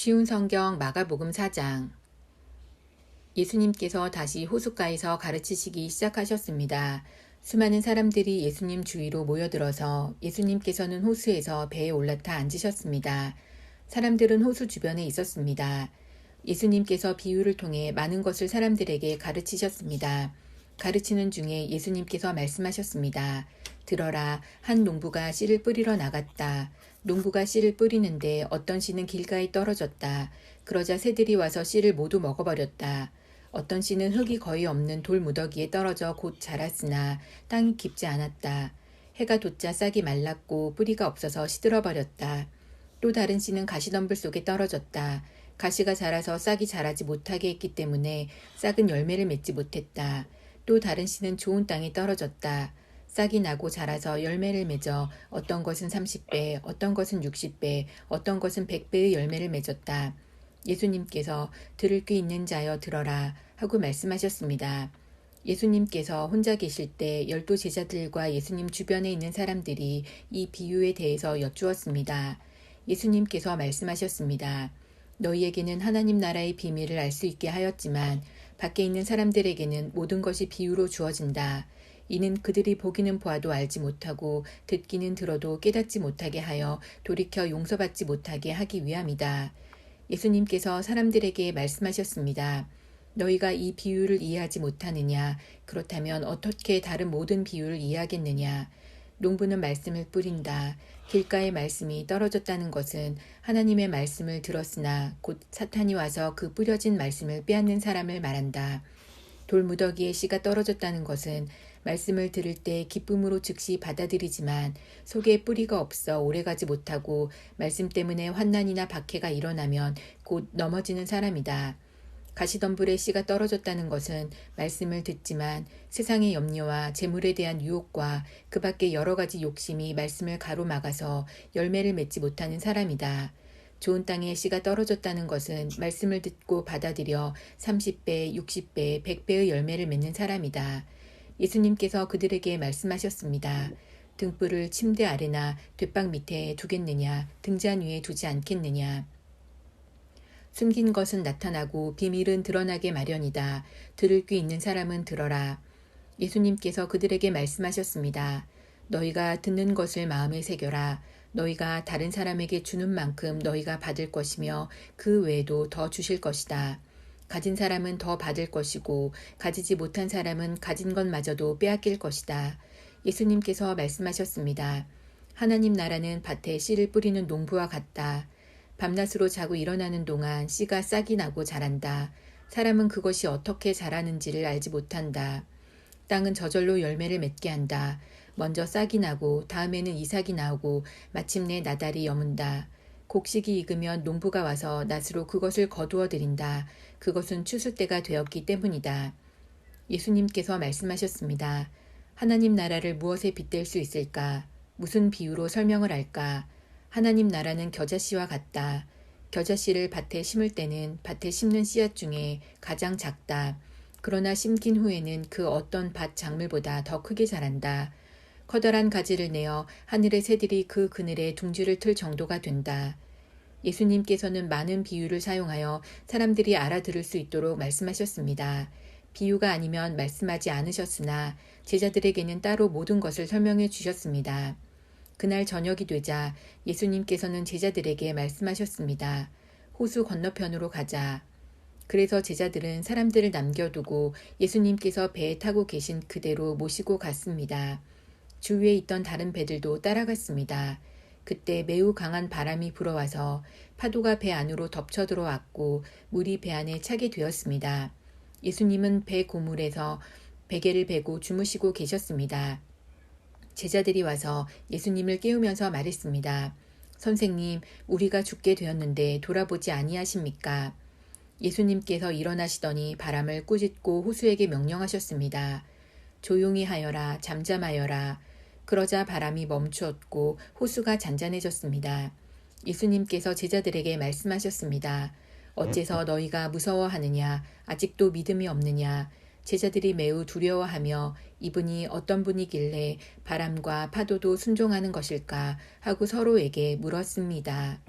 쉬운 성경 마가복음 4장 예수님께서 다시 호숫가에서 가르치시기 시작하셨습니다. 수많은 사람들이 예수님 주위로 모여들어서 예수님께서는 호수에서 배에 올라타 앉으셨습니다. 사람들은 호수 주변에 있었습니다. 예수님께서 비유를 통해 많은 것을 사람들에게 가르치셨습니다. 가르치는 중에 예수님께서 말씀하셨습니다. 들어라, 한 농부가 씨를 뿌리러 나갔다. 농부가 씨를 뿌리는데 어떤 씨는 길가에 떨어졌다. 그러자 새들이 와서 씨를 모두 먹어버렸다. 어떤 씨는 흙이 거의 없는 돌 무더기에 떨어져 곧 자랐으나 땅이 깊지 않았다. 해가 돋자 싹이 말랐고 뿌리가 없어서 시들어버렸다. 또 다른 씨는 가시덤불 속에 떨어졌다. 가시가 자라서 싹이 자라지 못하게 했기 때문에 싹은 열매를 맺지 못했다. 또 다른 씨는 좋은 땅에 떨어졌다. 싹이 나고 자라서 열매를 맺어 어떤 것은 30배, 어떤 것은 60배, 어떤 것은 100배의 열매를 맺었다. 예수님께서 들을 귀 있는 자여 들어라 하고 말씀하셨습니다. 예수님께서 혼자 계실 때 열두 제자들과 예수님 주변에 있는 사람들이 이 비유에 대해서 여쭈었습니다. 예수님께서 말씀하셨습니다. 너희에게는 하나님 나라의 비밀을 알 수 있게 하였지만 밖에 있는 사람들에게는 모든 것이 비유로 주어진다. 이는 그들이 보기는 보아도 알지 못하고 듣기는 들어도 깨닫지 못하게 하여 돌이켜 용서받지 못하게 하기 위함이다. 예수님께서 사람들에게 말씀하셨습니다. 너희가 이 비유를 이해하지 못하느냐? 그렇다면 어떻게 다른 모든 비유를 이해하겠느냐? 농부는 말씀을 뿌린다. 길가의 말씀이 떨어졌다는 것은 하나님의 말씀을 들었으나 곧 사탄이 와서 그 뿌려진 말씀을 빼앗는 사람을 말한다. 돌무더기에 씨가 떨어졌다는 것은 말씀을 들을 때 기쁨으로 즉시 받아들이지만 속에 뿌리가 없어 오래가지 못하고 말씀 때문에 환난이나 박해가 일어나면 곧 넘어지는 사람이다. 가시덤불에 씨가 떨어졌다는 것은 말씀을 듣지만 세상의 염려와 재물에 대한 유혹과 그 밖에 여러 가지 욕심이 말씀을 가로막아서 열매를 맺지 못하는 사람이다. 좋은 땅에 씨가 떨어졌다는 것은 말씀을 듣고 받아들여 30배, 60배, 100배의 열매를 맺는 사람이다. 예수님께서 그들에게 말씀하셨습니다. 등불을 침대 아래나 뒷방 밑에 두겠느냐, 등잔 위에 두지 않겠느냐. 숨긴 것은 나타나고 비밀은 드러나게 마련이다. 들을 귀 있는 사람은 들어라. 예수님께서 그들에게 말씀하셨습니다. 너희가 듣는 것을 마음에 새겨라. 너희가 다른 사람에게 주는 만큼 너희가 받을 것이며 그 외에도 더 주실 것이다. 가진 사람은 더 받을 것이고 가지지 못한 사람은 가진 것마저도 빼앗길 것이다. 예수님께서 말씀하셨습니다. 하나님 나라는 밭에 씨를 뿌리는 농부와 같다. 밤낮으로 자고 일어나는 동안 씨가 싹이 나고 자란다. 사람은 그것이 어떻게 자라는지를 알지 못한다. 땅은 저절로 열매를 맺게 한다. 먼저 싹이 나고 다음에는 이삭이 나오고 마침내 나달이 여문다. 곡식이 익으면 농부가 와서 낫으로 그것을 거두어 드린다. 그것은 추수 때가 되었기 때문이다. 예수님께서 말씀하셨습니다. 하나님 나라를 무엇에 빗댈 수 있을까? 무슨 비유로 설명을 할까? 하나님 나라는 겨자씨와 같다. 겨자씨를 밭에 심을 때는 밭에 심는 씨앗 중에 가장 작다. 그러나 심긴 후에는 그 어떤 밭 작물보다 더 크게 자란다. 커다란 가지를 내어 하늘의 새들이 그 그늘에 둥지를 틀 정도가 된다. 예수님께서는 많은 비유를 사용하여 사람들이 알아들을 수 있도록 말씀하셨습니다. 비유가 아니면 말씀하지 않으셨으나 제자들에게는 따로 모든 것을 설명해 주셨습니다. 그날 저녁이 되자 예수님께서는 제자들에게 말씀하셨습니다. 호수 건너편으로 가자. 그래서 제자들은 사람들을 남겨두고 예수님께서 배에 타고 계신 그대로 모시고 갔습니다. 주위에 있던 다른 배들도 따라갔습니다. 그때 매우 강한 바람이 불어와서 파도가 배 안으로 덮쳐 들어왔고 물이 배 안에 차게 되었습니다. 예수님은 배 고물에서 베개를 베고 주무시고 계셨습니다. 제자들이 와서 예수님을 깨우면서 말했습니다. 선생님, 우리가 죽게 되었는데 돌아보지 아니하십니까? 예수님께서 일어나시더니 바람을 꾸짖고 호수에게 명령하셨습니다. 조용히 하여라, 잠잠하여라. 그러자 바람이 멈추었고 호수가 잔잔해졌습니다. 예수님께서 제자들에게 말씀하셨습니다. 어째서 너희가 무서워하느냐? 아직도 믿음이 없느냐? 제자들이 매우 두려워하며 이분이 어떤 분이길래 바람과 파도도 순종하는 것일까 하고 서로에게 물었습니다.